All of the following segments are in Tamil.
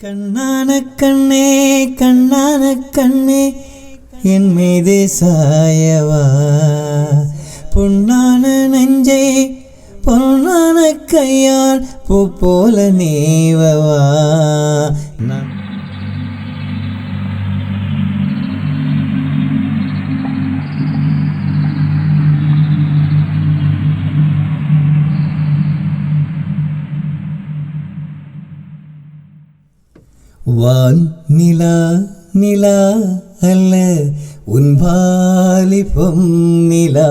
கண்ணான கண்ணே கண்ணான கண்ணே என் மீது சாயவா? பொன்னான நெஞ்சை பொன்னான கையால் பூ போல நீவவா? நான் வான் நிலா நிலா அல்ல உன் பாலிபம் நிலா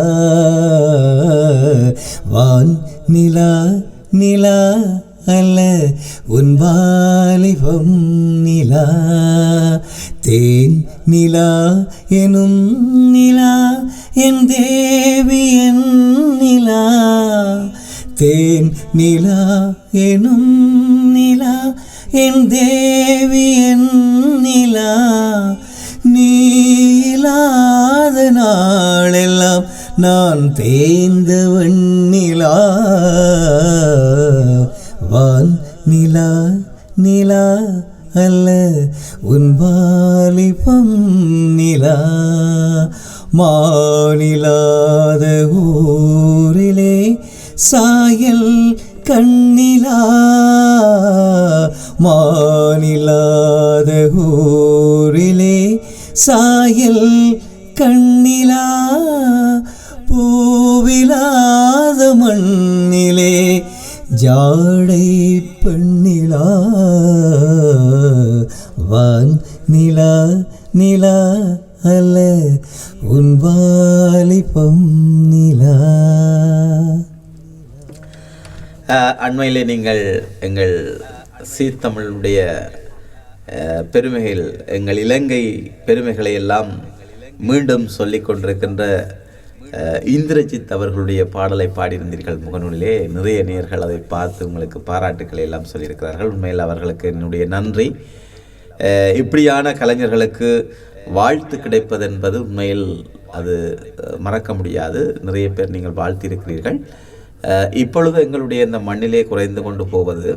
வான் நிலா நிலா அல்ல உன் பாலிபம் நிலா தேன் நிலா எனும் நிலா என் தேவி என் நிலா தேன் நிலா எனும் நிலா என் தேவி என் நிலா நீலாத நாளெல்லாம் நான் தேய்ந்த வண்ணிலா. வான் நிலா நிலா அல்ல உன் வாலிபம் நிலா. மாநிலாத ஊரிலே சாயல் கண்ணிலா. மாநிலாத ஊரிலே சாயல் கண்ணிலா பூவிலாத மண்ணிலே ஜாடை பெண்ணிலா வான் நிலா நிலா அல்ல உன் வாலிபம் நிலா. அண்மையிலே நீங்கள் எங்கள் சீர்தமிழுடைய பெருமைகள் எங்கள் இலங்கை பெருமைகளை எல்லாம் மீண்டும் சொல்லி கொண்டிருக்கின்ற இந்திரஜித் அவர்களுடைய பாடலை பாடியிருந்தீர்கள் முகநூலிலே. நிறைய நேர்கள் அதை பார்த்து உங்களுக்கு பாராட்டுக்களை எல்லாம் சொல்லியிருக்கிறார்கள். உண்மையில் அவர்களுக்கு என்னுடைய நன்றி. இப்படியான கலைஞர்களுக்கு வாழ்த்து கிடைப்பது என்பது உண்மையில் அது மறக்க முடியாது. நிறைய பேர் நீங்கள் வாழ்த்தியிருக்கிறீர்கள். இப்பொழுது எங்களுடைய இந்த மண்ணிலே குறைந்து கொண்டு போவது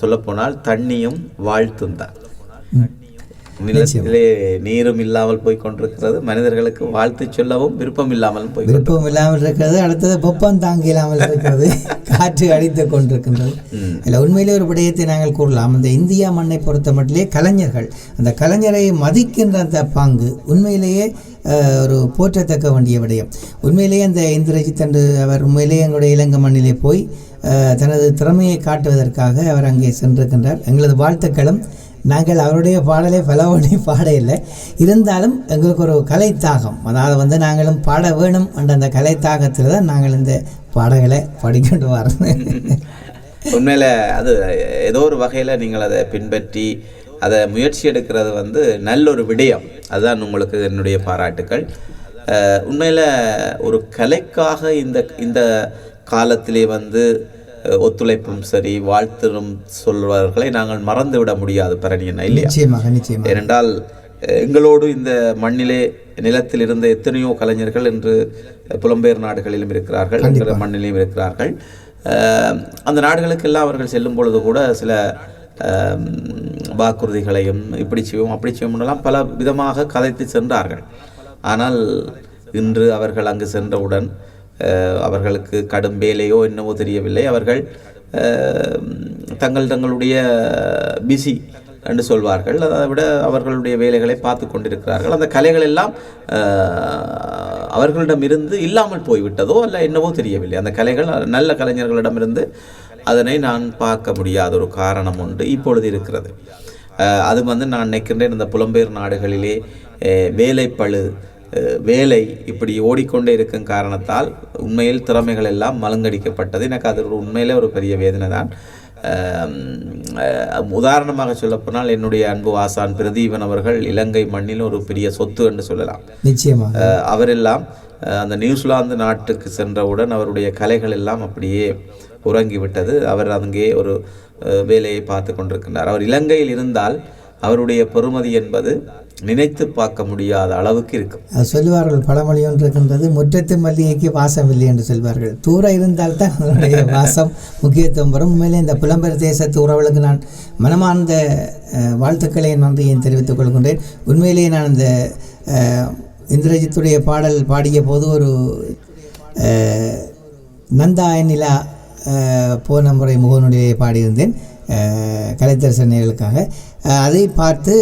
சொல்லப்போனால் தண்ணியும் வாழ்த்தும் தான். நிலத்திலே நீரும் இல்லாமல் போய் கொண்டிருக்கிறது மனிதர்களுக்கு வாழ்த்து சொல்லவும் விருப்பம் இல்லாமல் போய் விருப்பம் இல்லாமல் இருக்கிறது அடுத்தது வெப்பம் தாங்கி இல்லாமல் இருக்கிறது காற்று அடித்து கொண்டிருக்கின்றது. இல்லை உண்மையிலே ஒரு விடயத்தை நாங்கள் கூறலாம். இந்த இந்தியா மண்ணை பொறுத்த மட்டிலே கலைஞர்கள் அந்த கலைஞரை மதிக்கின்ற அந்த பாங்கு உண்மையிலேயே ஒரு போற்றத்தக்க வேண்டிய விடயம். உண்மையிலேயே அந்த இந்திரஜித் என்று அவர் உண்மையிலேயே எங்களுடைய இலங்கை மண்ணிலே போய் தனது திறமையை காட்டுவதற்காக அவர் அங்கே சென்றிருக்கின்றார். எங்களது வாழ்த்துக்களும். நாங்கள் அவருடைய பாடலை பலவனை பாட இல்லை இருந்தாலும் எங்களுக்கு ஒரு கலை தாகம் அதாவது வந்து நாங்களும் பாட வேணும் என்ற அந்த கலை தாகத்தில் தான் நாங்கள் இந்த பாடல்களை படிக்கொண்டு வரோம். உண்மையில் அது ஏதோ ஒரு வகையில் நீங்கள் அதை பின்பற்றி அதை முயற்சி எடுக்கிறது வந்து நல்ல ஒரு விடயம். அதுதான் உங்களுக்கு என்னுடைய பாராட்டுக்கள். உண்மையில் ஒரு கலைக்காக இந்த இந்த காலத்திலே வந்து ஒத்துழைப்பும் சரி வாழ்த்தும் சொல்வர்களை நாங்கள் மறந்து விட முடியாது பரணியன் இல்லையா? நிச்சயமாக நிச்சயமாக. ஏனென்றால் எங்களோடு இந்த மண்ணிலே நிலத்தில் இருந்த எத்தனையோ கலைஞர்கள் இன்று புலம்பெயர் நாடுகளிலும் இருக்கிறார்கள் என்கிற மண்ணிலையும் இருக்கிறார்கள். அந்த நாடுகளுக்கெல்லாம் அவர்கள் செல்லும் பொழுது கூட சில வாக்குறுதிகளையும் இப்படி செய்வோம் அப்படி செய்வோம் பல விதமாக கதைத்து சென்றார்கள். ஆனால் இன்று அவர்கள் அங்கு சென்றவுடன் அவர்களுக்கு கடும் வேலையோ என்னவோ தெரியவில்லை. அவர்கள் தங்கள் தங்களுடைய பிஸி என்று சொல்வார்கள். அதை விட அவர்களுடைய வேலைகளை பார்த்து கொண்டிருக்கிறார்கள். அந்த கலைகள் எல்லாம் அவர்களிடம் அவர்களிடமிருந்து இல்லாமல் போய்விட்டதோ அல்ல என்னவோ தெரியவில்லை. அந்த கலைகள் நல்ல கலைஞர்களிடமிருந்து அதனை நான் பார்க்க முடியாத ஒரு காரணம் உண்டு இப்பொழுது இருக்கிறது. அது வந்து நான் நினைக்கின்றேன் இந்த புலம்பெயர் நாடுகளிலே வேலைப்பழு வேலை இப்படி ஓடிக்கொண்டே இருக்கும் காரணத்தால் உண்மையில் திறமைகள் எல்லாம் மலங்கடிக்கப்பட்டது எனக்கு அது ஒரு உண்மையிலே ஒரு பெரிய வேதனை தான். உதாரணமாக சொல்லப்போனால் என்னுடைய அன்பு ஆசான் பிரதீபன் அவர்கள் இலங்கை மண்ணில் ஒரு பெரிய சொத்து என்று சொல்லலாம். நிச்சயமாக. அவரெல்லாம் அந்த நியூசிலாந்து நாட்டுக்கு சென்றவுடன் அவருடைய கலைகள் எல்லாம் அப்படியே உறங்கிவிட்டது. அவர் அங்கே ஒரு வேலையை பார்த்து கொண்டிருக்கின்றார். அவர் இலங்கையில் இருந்தால் அவருடைய பெருமதி என்பது நினைத்து பார்க்க முடியாத அளவுக்கு இருக்கும் சொல்லுவார்கள் பழமொழி ஒன்று இருக்கின்றது முற்றத்து மல்லிகைக்கு வாசம் இல்லை என்று சொல்வார்கள். தூரம் இருந்தால்தான் அதனுடைய வாசம் முக்கியத்துவம் வரும் உண்மையிலே இந்த புலம்பெயர் தேசத்து உறவுகளுக்கு நான் மனமார்ந்த வாழ்த்துக்களை நன்றியை தெரிவித்துக் கொள்கின்றேன். உண்மையிலேயே நான் இந்த இந்திரஜித்துடைய பாடல் பாடிய போது ஒரு நந்தா நிலா போன முறை முகநூலிலே பாடியிருந்தேன் அஹ், அதை பார்த்து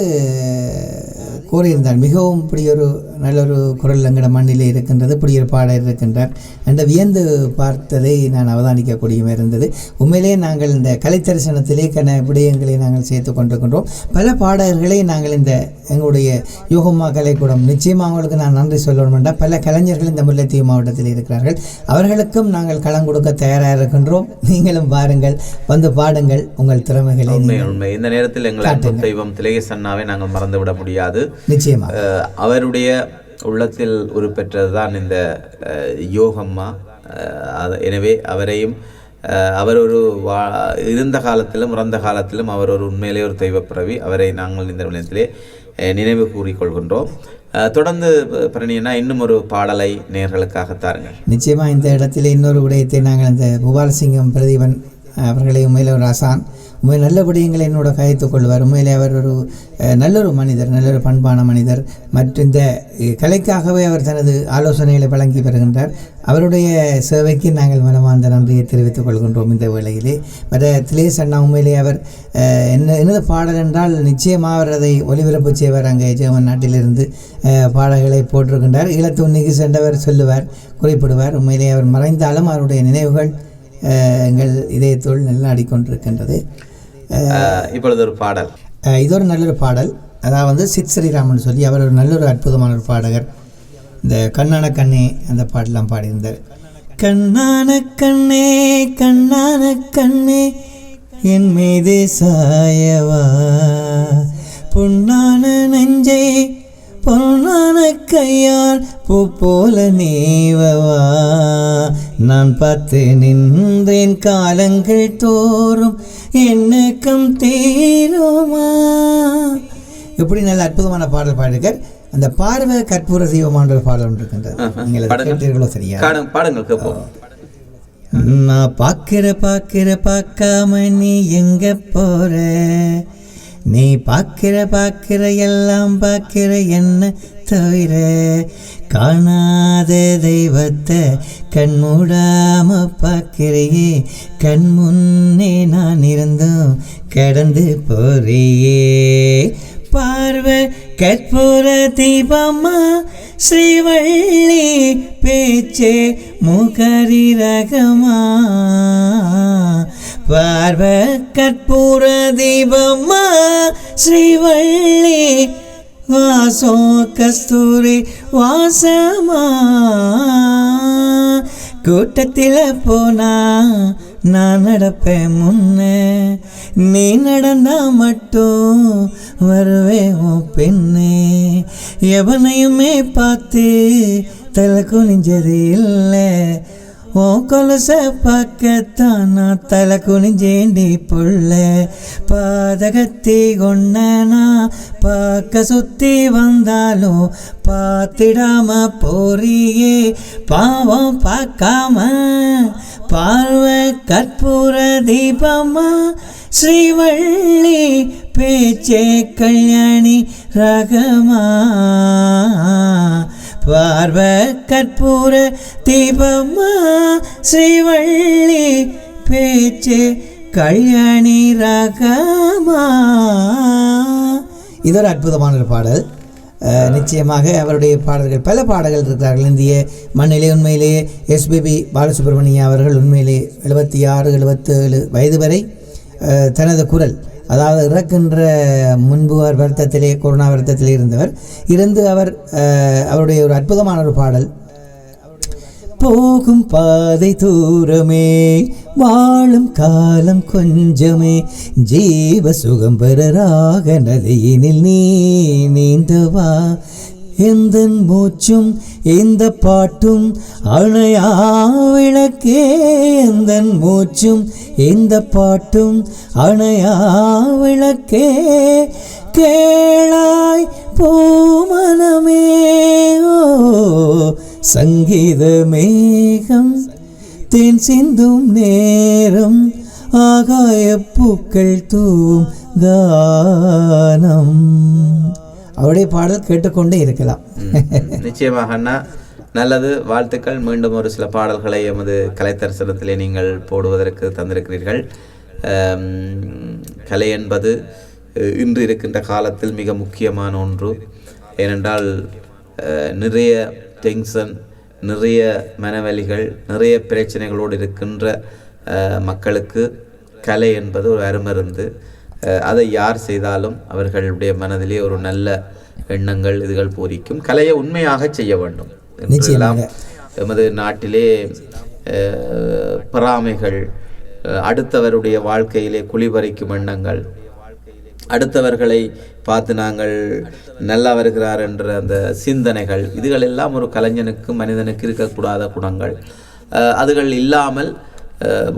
கூறியிருந்தார். மிகவும் இப்படி ஒரு நல்ல ஒரு குரல் எங்கட மண்ணிலே இருக்கின்றது இப்படி ஒரு பாடல் இருக்கின்றார் என்ற வியந்து பார்த்ததை நான் அவதானிக்கக்கூடியமாக இருந்தது. உண்மையிலே நாங்கள் இந்த கலைத்தரிசனத்திலே கன விடயங்களை நாங்கள் சேர்த்து கொண்டிருக்கின்றோம். பல பாடகர்களை நாங்கள் இந்த எங்களுடைய யோகம்மா கலைக்கூடம் நிச்சயமாக அவங்களுக்கு நான் நன்றி சொல்லணும் என்றால் பல கலைஞர்கள் இந்த முல்லைத்தீவு மாவட்டத்தில் இருக்கிறார்கள். அவர்களுக்கும் நாங்கள் களம் கொடுக்க தயாராக இருக்கின்றோம். நீங்களும் பாருங்கள் வந்து பாடுங்கள் உங்கள் திறமைகளை உண்மை இந்த நேரத்தில் எங்கள் தெய்வம் திலேஸ் அண்ணாவை நாங்கள் மறந்துவிட முடியாது. நிச்சயமாக அவருடைய உள்ளத்தில் உருப்பெற்றதுதான் இந்த யோகம்மா. அது- எனவே அவரையும் அவர் ஒரு வா இருந்த காலத்திலும் இறந்த காலத்திலும் அவர் ஒரு உண்மையிலே ஒரு தெய்வப்பிறவி அவரை நாங்கள் இந்த நிலையத்திலே நினைவு கூறிக்கொள்கின்றோம் தொடர்ந்து பரணியனா இன்னும் ஒரு பாடலை நேர்களுக்காக தாருங்கள். நிச்சயமாக இந்த இடத்துல இன்னொரு விடயத்தை நாங்கள் இந்த புபாலசிங்கம் பிரதீபன் அவர்களை உண்மையில் ஒரு ஆசான் நல்ல விடயங்களை என்னோட கயத்துக் கொள்வார். உண்மையிலே அவர் ஒரு நல்லொரு மனிதர் நல்லொரு பண்பான மனிதர். மற்றும் இந்த கலைக்காகவே அவர் தனது ஆலோசனைகளை வழங்கி வருகின்றார். அவருடைய சேவைக்கு நாங்கள் மனமார்ந்த நன்றியை தெரிவித்துக் கொள்கின்றோம் இந்த வேளையிலே. மற்ற திலேஸ் அண்ணா உண்மையிலே அவர் என்ன எனது பாடல் என்றால் நிச்சயமாக அவர் அதை ஒலிபரப்பு செய்வார். அங்கே ஜெர்மன் நாட்டிலிருந்து பாடல்களை போட்டிருக்கின்றார். ஈழத்துண்ணிக்கு சென்றவர் சொல்லுவார் குறிப்பிடுவார். உண்மையிலே அவர் மறைந்தாலும் அவருடைய நினைவுகள் எங்கள் இதயத்தோடு நல்லா கொண்டிருக்கின்றது. இப்பொழுது ஒரு பாடல். இது ஒரு நல்லொரு பாடல். அதாவது சித் ஸ்ரீராமன் சொல்லி அவர் ஒரு நல்ல ஒரு அற்புதமான ஒரு பாடகர். இந்த கண்ணான கண்ணே அந்த பாடலாம் பாடியிருந்தார். கண்ணான கண்ணே கண்ணான கண்ணே என் மீது சாயவா. பொன்னான கையால் பூ போல நீவவா. நான் பார்த்து நின்றேன் காலங்கள் தோறும் என்னக்கம் தீருமா. இப்படி நல்ல அற்புதமான பாடல் பாடிருக்கார் அந்த பார்வை கற்பூர தெய்வமான ஒரு பாடல் ஒன்று இருக்கின்றது. நீங்கள். கேட்டீர்களோ சரியா? பாடுங்கள் கேட்போம். நான் பார்க்கிற பார்க்கிற பார்க்காம நீ எங்க போற? நீ பார்க்கிற பார்க்கிற எல்லாம் பார்க்கிற என்ன தவிர காணாத தெய்வத்தை கண் மூடாம பார்க்கிறையே. கண் முன்னே நான் இருந்தும் கடந்து போறியே. பார்வை கற்பூர தீபம்மா ஸ்ரீவள்ளி பேச்சே முகரி ரகமா. பார்வ கற்பூர தீபம்மா ஸ்ரீவள்ளி வாசோ கஸ்தூரி வாசமா. கூட்டத்தில் போனா நான் நடப்பேன் முன்னே. நீ நடந்தா மட்டும் வருவேன் உன் பெண்ணே. எவனையுமே பார்த்து தலை குனிஞ்சது இல்லை. ஓ கொலுச பக்கத்தான் நான் தலை குனிஞ்சேண்டி புள்ள. பாதகத்தி கொண்டனா பார்க்க சுத்தி வந்தாலும் பார்த்திடாம போறியே. பாவம் பார்க்காம பார்வை கற்பூர தீபமா. ஸ்ரீவள்ளி பேச்சே கல்யாணி ரகமா. பார்வ கற்பூர தீபம்மா ஸ்ரீவள்ளி பேச்சு கல்யாணி ரகமா. இது ஒரு அற்புதமான ஒரு பாடல். நிச்சயமாக அவருடைய பாடல்கள் பல பாடல்கள் இருக்கிறார்கள். இந்திய மண்ணிலே உண்மையிலேயே எஸ்பிபி பாலசுப்ரமணியம் அவர்கள் உண்மையிலே எழுபத்தி ஆறு எழுபத்தேழு வயது வரை தனது குரல் அதாவது இறக்கின்ற முன்பு அவர் வருத்தத்திலே கொரோனா வருத்தத்திலே இருந்தவர். இருந்து அவர் அஹ், அவருடைய ஒரு அற்புதமான ஒரு பாடல். போகும் பாதை தூரமே வாழும் காலம் கொஞ்சமே ஜீவ சுகம் பெறராக நதியினில் நீ நீந்தவா எந்த மூச்சும் இந்த பாட்டும் அணையா விளக்கே. எந்த மூச்சும் இந்த பாட்டும் அணையா விளக்கே. கேளாய் பூமனமே சங்கீத மேகம். தேன் சிந்தும் நேரம் ஆகாய பூக்கள் தூவும் கானம் அவருடைய பாடல் கேட்டுக்கொண்டே இருக்கலாம். நிச்சயமாக அண்ணா. நல்லது வாழ்த்துக்கள். மீண்டும் ஒரு சில பாடல்களை எமது கலைத்தரசனத்திலே நீங்கள் போடுவதற்கு தந்திருக்கிறீர்கள். கலை என்பது இன்று இருக்கின்ற காலத்தில் மிக முக்கியமான ஒன்று. ஏனென்றால் நிறைய டென்ஷன் நிறைய மனவலிகள் நிறைய பிரச்சனைகளோடு இருக்கின்ற மக்களுக்கு கலை என்பது ஒரு அருமருந்து. அதை யார் செய்தாலும் அவர்களுடைய மனதிலே ஒரு நல்ல எண்ணங்கள் இதுகள் பூரிக்கும். கலையை உண்மையாக செய்ய வேண்டும். என்றெல்லாம் எமது நாட்டிலே பொறாமைகள் அடுத்தவருடைய வாழ்க்கையிலே குளிபறிக்கும் எண்ணங்கள் அடுத்தவர்களை பார்த்து நாங்கள் நல்லா வருகிறார் என்ற அந்த சிந்தனைகள் இதுகள் எல்லாம் ஒரு கலைஞனுக்கு மனிதனுக்கு இருக்கக்கூடாத குணங்கள். அதுகள் இல்லாமல்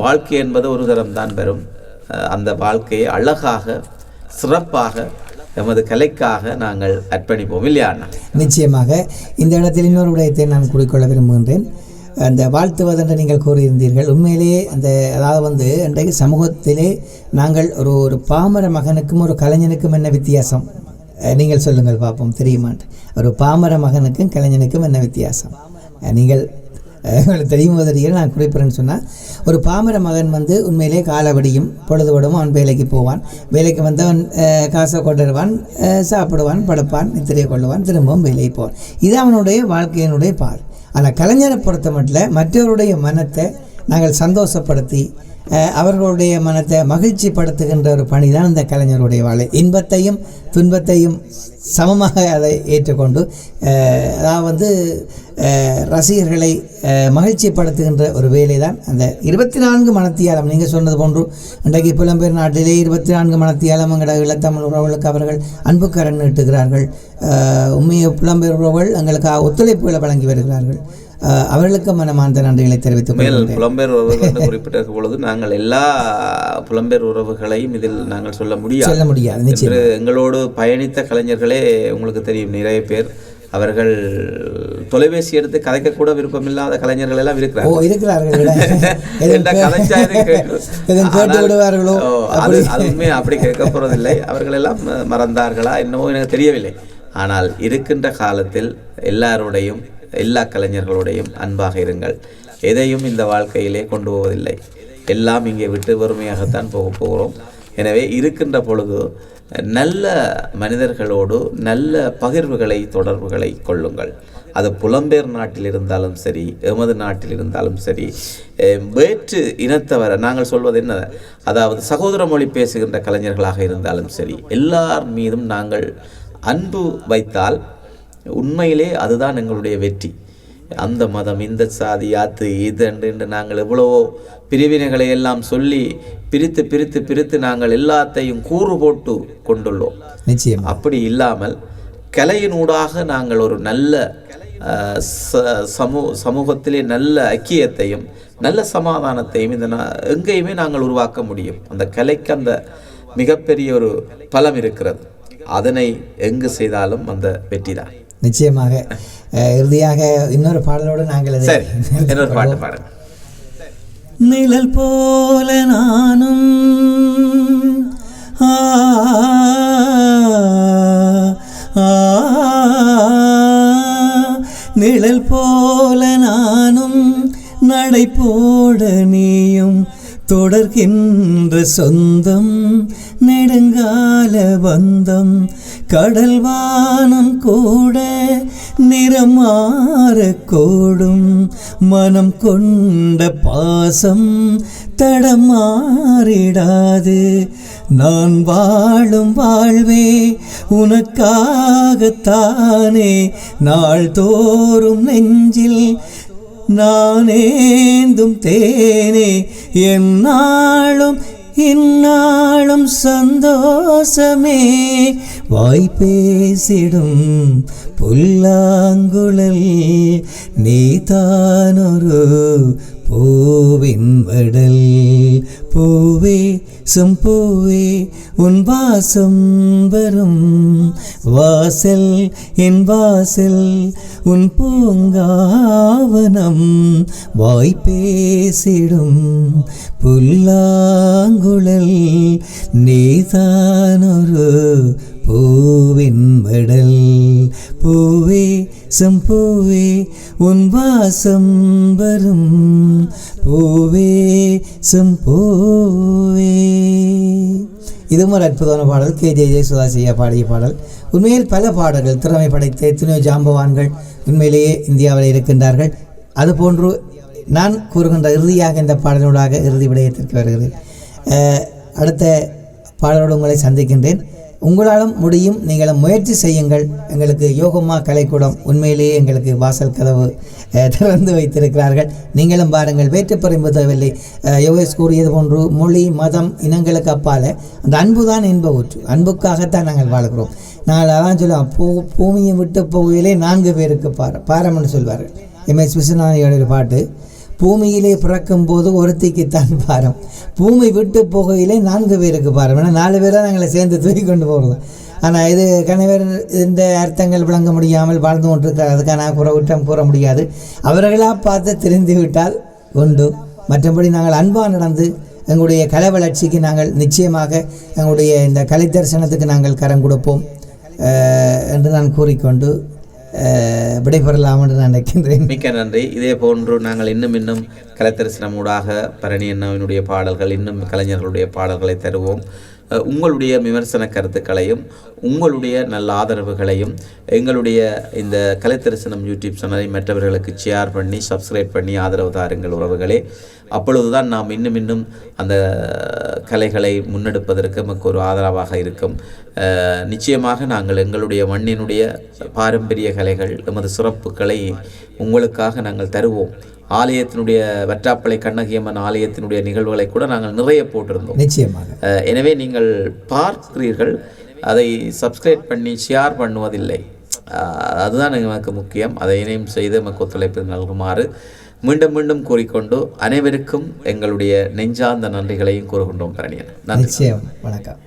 வாழ்க்கை என்பது ஒரு தரம்தான் வரும் அந்த வாழ்க்கையை அழகாக சிறப்பாக எமது கலைக்காக நாங்கள் அர்ப்பணிப்போம் இல்லையா நிச்சயமாக. இந்த இடத்தில் இன்னொரு விடயத்தை நான் குறிக்கொள்ள விரும்புகின்றேன். அந்த வாழ்த்துவதென்று நீங்கள் கூறியிருந்தீர்கள். உண்மையிலேயே அந்த அதாவது வந்து இன்றைக்கு சமூகத்திலே நாங்கள் ஒரு ஒரு பாமர மகனுக்கும் ஒரு கலைஞனுக்கும் என்ன வித்தியாசம்? நீங்கள் சொல்லுங்கள் பார்ப்போம் தெரியுமான்ட்டு ஒரு பாமர மகனுக்கும் கலைஞனுக்கும் என்ன வித்தியாசம்? நீங்கள் உங்களுக்கு தெரியும் போது நான் குறிப்பிட்றேன்னு சொன்னால் ஒரு பாமர மகன் வந்து உண்மையிலே காலவடியும் பொழுதுபடும் அவன் வேலைக்கு போவான். வேலைக்கு வந்தவன் காசை கொண்டுடுவான் சாப்பிடுவான் படுப்பான் நித்திரை கொள்ளுவான் திரும்பவும் வேலைக்கு போவான். இது அவனுடைய வாழ்க்கையினுடைய பால் ஆனால் கலைஞரை பொறுத்த மட்டும் மற்றவருடைய மனத்தை நாங்கள் சந்தோஷப்படுத்தி அவர்களுடைய மனத்தை மகிழ்ச்சிப்படுத்துகின்ற ஒரு பணி தான் இந்த கலைஞருடைய வாழை. இன்பத்தையும் துன்பத்தையும் சமமாக அதை ஏற்றுக்கொண்டு அதாவது வந்து ரசிகர்களை மகிழ்ச்சிப்படுத்துகின்ற ஒரு வேலை தான் அந்த இருபத்தி நான்கு மனத்தியாலம். நீங்கள் சொன்னது போன்று இன்றைக்கு புலம்பெயர் நாட்டிலே இருபத்தி நான்கு மனத்தியாலம் எங்களோட இளத்தமிழ் உறவுகளுக்கு அவர்கள் அன்பு கரண் நீட்டுகிறார்கள். உண்மையை புலம்பெயர் உறவுகள் எங்களுக்கு ஒத்துழைப்புகளை வழங்கி வருகிறார்கள். அவர்களுக்கு மனமார்ந்த நன்றிகளை தெரிவித்துக் மேல் கொள்கிறேன் புலம்பெயர் உறவுகள் என்று குறிப்பிட்டிருக்கும் பொழுது நாங்கள் எல்லா புலம்பெயர் உறவுகளையும் இதில் நாங்கள் சொல்ல முடியாது. சொல்ல முடியாது நிச்சயம். எங்களோடு பயணித்த கலைஞர்களே உங்களுக்கு தெரியும் நிறைய பேர் அவர்கள் தொலைபேசி எடுத்து கதைக்க கூட விருப்பமில்லாத கலைஞர்கள் எல்லாம் இருக்கிறார்கள். இருக்கிறார்கள் விட. எதுவும் என்ன கதைச்சா எதுவும் கேட்கு- எதுவும் கேட்டு ஆனால், விடுவார்களோ? ஓ, அது அது உண்மையா அப்படி கேட்க போறதில்லை. அவர்கள் எல்லாம் மறந்தார்களா என்னவோ எனக்கு தெரியவில்லை. ஆனால் இருக்கின்ற காலத்தில் எல்லாருடையும் எல்லா கலைஞர்களுடையும் அன்பாக இருங்கள். எதையும் இந்த வாழ்க்கையிலே கொண்டு போவதில்லை. எல்லாம் இங்கே விட்டு வறுமையாகத்தான் போக போகிறோம். எனவே இருக்கின்ற பொழுது நல்ல மனிதர்களோடு நல்ல பகிர்வுகளை தொடர்புகளை கொள்ளுங்கள். அது புலம்பெயர் நாட்டில் இருந்தாலும் சரி எமது நாட்டில் இருந்தாலும் சரி வேற்று இனத்தவரை நாங்கள் சொல்வது என்ன? அதாவது சகோதர மொழி பேசுகின்ற கலைஞர்களாக இருந்தாலும் சரி எல்லார் மீதும் நாங்கள் அன்பு வைத்தால் உண்மையிலே அதுதான் எங்களுடைய வெற்றி. அந்த மதம் இந்த சாதி யாத்து இது என்று நாங்கள் எவ்வளவோ பிரிவினைகளை எல்லாம் சொல்லி பிரித்து பிரித்து பிரித்து நாங்கள் எல்லாத்தையும் கூறு போட்டு கொண்டுள்ளோம். நிச்சயம். அப்படி இல்லாமல் கலையினூடாக நாங்கள் ஒரு நல்ல சமூ சமூகத்திலே நல்ல ஐக்கியத்தையும் நல்ல சமாதானத்தையும் இந்த எங்கேயுமே நாங்கள் உருவாக்க முடியும். அந்த கலைக்கு அந்த மிகப்பெரிய ஒரு பலம் இருக்கிறது. அதனை எங்கு செய்தாலும் அந்த வெற்றி தான் நிச்சயமாக. இறுதியாக இன்னொரு பாடலோடு நாங்கள் இன்னொரு பாட்டு பாடுங்க. நிழல் போல நானும் நிழல் போல நானும் நடை போட நீயும் தொடர்கின்ற சொந்தம் நெடுங்கால பந்தம் கடல் வானம் கூட நிறம் மாறக்கூடும் மனம் கொண்ட பாசம் தடம் மாறிடாது. நான் வாழும் வாழ்வே உனக்காகத்தானே. நாள்தோறும் நெஞ்சில் நானேந்தும் தேனே. என்னாலும் இந்நாளும் சந்தோஷமே. வாய்ப்பேசிடும் புல்லாங்குழல் நீ தானொரு பூவின் வடல் பூவே செம்பூவே உன் வாசம் வரும். வாசல் என் வாசல் உன் பூங்காவனம் வாய் பேசிடும் புல்லாங்குழல் நீதானொரு பூவின் மடல். பூவே செம்பூவே உன் வாசம் வரும். பூவே சம்பூவே இதுவும் ஒரு அற்புதமான பாடல். கே. ஜே ஜெயசுதாசியா பாடிய பாடல். உண்மையில் பல பாடல்கள் திறமை படைத்த எத்தனையோ ஜாம்பவான்கள் உண்மையிலேயே இந்தியாவில் இருக்கின்றார்கள். அதுபோன்று நான் கூறுகின்ற இறுதியாக இந்த பாடலோடாக இறுதி விடயத்திற்கு வருகிறேன். அடுத்த பாடலோடு உங்களை சந்திக்கின்றேன். உங்களாலும் முடியும். நீங்களும் முயற்சி செய்யுங்கள். எங்களுக்கு யோகமா கலைக்கூடம் உண்மையிலேயே எங்களுக்கு வாசல் கதவு திறந்து வைத்திருக்கிறார்கள். நீங்களும் பாருங்கள் வேற்றுப்பறிம்பு தேவையில்லை. யோகேஷ் கூறியது போன்று மொழி மதம் இனங்களுக்கு அப்பால அந்த அன்பு தான் இன்ப ஊற்று அன்புக்காகத்தான் நாங்கள் வாழ்கிறோம். நாங்கள் அதான் சொல்லுவோம் பூ பூமியை விட்டு போகையிலே நான்கு பேருக்கு பார பாரம்னு சொல்வார்கள் எம்எஸ் விஸ்வநாதியோட ஒரு பாட்டு பூமியிலே பிறக்கும் போது ஒருத்திக்குத்தான் பாரம். பூமி விட்டு போகையிலே நான்கு பேருக்கு பாரம். ஏன்னா நாலு பேராக நாங்களை சேர்ந்து தூக்கி கொண்டு போகிறோம் ஆனால் இது கணவர் இந்த அர்த்தங்கள் விளங்க முடியாமல் வாழ்ந்து கொண்டிருக்கிறார். அதுக்கான குறவுற்றம் கூற முடியாது. அவர்களாக பார்த்து தெரிந்து விட்டால் உண்டு. மற்றபடி நாங்கள் அன்பாக நடந்து எங்களுடைய கலை வளர்ச்சிக்கு நாங்கள் நிச்சயமாக எங்களுடைய இந்த கலை தரிசனத்துக்கு நாங்கள் கரம் கொடுப்போம். என்று நான் கூறிக்கொண்டு விடைபெறலாம் என்று நான் நினைக்கின்றேன். மிக்க நன்றி. இதே போன்று நாங்கள் இன்னும் இன்னும் கலைத்தரிசனம் ஊடாக பரணி அண்ணாவினுடைய பாடல்கள் இன்னும் கலைஞர்களுடைய பாடல்களை தருவோம். உங்களுடைய விமர்சன கருத்துக்களையும் உங்களுடைய நல்ல ஆதரவுகளையும் எங்களுடைய இந்த கலைத்தரிசனம் யூடியூப் சேனலை மற்றவர்களுக்கு ஷேர் பண்ணி சப்ஸ்கிரைப் பண்ணி ஆதரவு தாருங்கள் உறவுகளே. அப்பொழுதுதான் நாம் இன்னும் இன்னும் அந்த கலைகளை முன்னெடுப்பதற்கு நமக்கு ஒரு ஆதரவாக இருக்கும். நிச்சயமாக நாங்கள் எங்களுடைய மண்ணினுடைய பாரம்பரிய கலைகள் எமது சிறப்புகளை உங்களுக்காக நாங்கள் தருவோம். ஆலயத்தினுடைய வற்றாப்பளை கண்ணகியம்மன் ஆலயத்தினுடைய நிகழ்வுகளை கூட நாங்கள் நிறைய போட்டிருந்தோம். நிச்சயமாக. எனவே நீங்கள் பார்க்கிறீர்கள். அதை சப்ஸ்கிரைப் பண்ணி ஷேர் பண்ணுவதில்லை. அதுதான் எங்களுக்கு முக்கியம். அதை இணையம் செய்து நமக்கு ஒத்துழைப்பு நல்குமாறு மீண்டும் மீண்டும் கூறிக்கொண்டு அனைவருக்கும் எங்களுடைய நெஞ்சார்ந்த நன்றிகளையும் கூறுகின்றோம். பரணியன் நன்றி. நிச்சயம். வணக்கம்.